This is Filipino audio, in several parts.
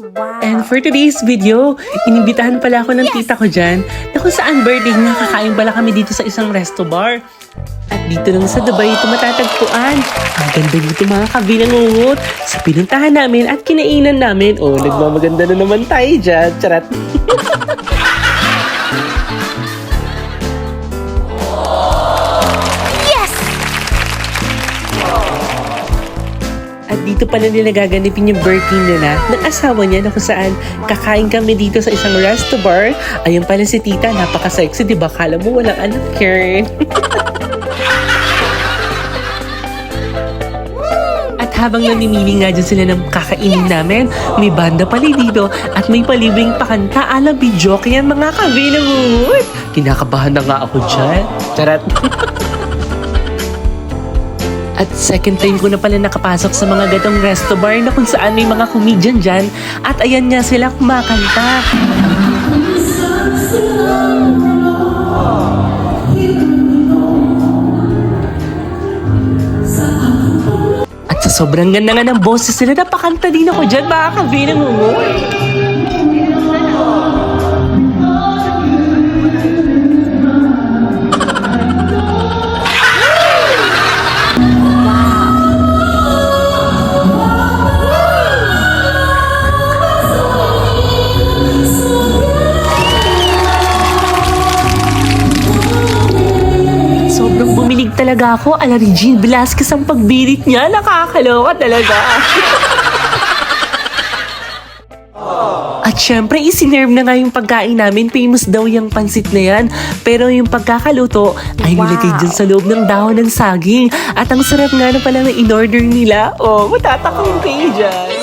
Wow. And for today's video, inibitahan pala ako ng tita ko dyan na kung saan birthday niya kakain pala kami dito sa isang resto bar. At dito lang sa Dubai ito matatagpuan. Ang ganda dito mga kabinangungot. Sa pinuntahan namin at kinainan namin. Oh, nagmamaganda na naman tayo dyan. Charat. dito pala nila gaganipin yung birthday nila ng asawa niya na kung saan kakain kami dito sa isang resto bar. Ayun pala si tita, napaka-sexy, di ba? Kala mo walang anak, Karen. At habang namimili nga dyan sila ng kakainin namin, may banda pala dito at may palibreng pakanta ala video kaya mga kabinangungot. Kinakabahan na nga ako dyan. Charat. At second time ko na pala nakapasok sa mga gatong resto bar na kung saan may mga comedian dyan. At ayan nga sila kumakanta. At sa sobrang ganda nga ng boses sila, napakanta din ako dyan, mga kabinang umuwi. Talaga ako. Ala Regine Velasquez ang pagbirit niya. Nakakaloka talaga. At syempre, isinerve na nga yung pagkain namin. Famous daw yung pansit na yan. Pero yung pagkakaluto ay Wow. nilagay dyan sa loob ng dahon ng saging. At ang sarap nga na pala na in-order nila. Oh, matatakong kayo dyan.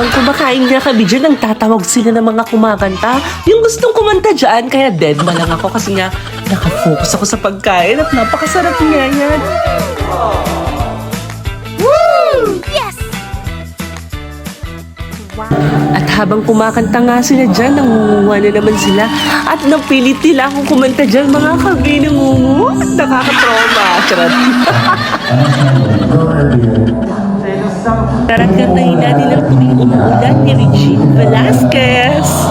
Habang kumakain nga kami dyan, ang tatawag sila ng mga kumakanta. Yung gustong kumanta dyan, kaya dead ma lang ako kasi nga nakafocus ako sa pagkain at napakasarap niya yan. Yes! Wow. At habang kumakanta nga sila dyan, nangunguha na naman sila. At napilit nila akong kumanta dyan, mga kabinangungu. Nakakatrauma. Charot. Tara kantahin natin ang tuwing umuulan ni Regine Velasquez.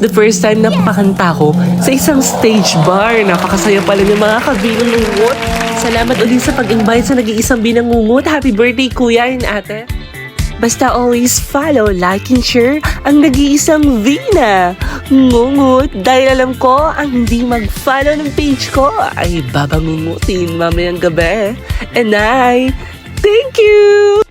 The first time na pakanta ko sa isang stage bar. Napakasaya pala ng mga kabinangungot. Salamat ulit sa pag-invite sa nag-iisang binangungot. Happy birthday, kuya and ate. Basta always follow, like, and share ang nag-iisang Vina. Ngungut, dahil alam ko, ang hindi mag-follow ng page ko ay babangungutin mamayang gabi. And I, thank you!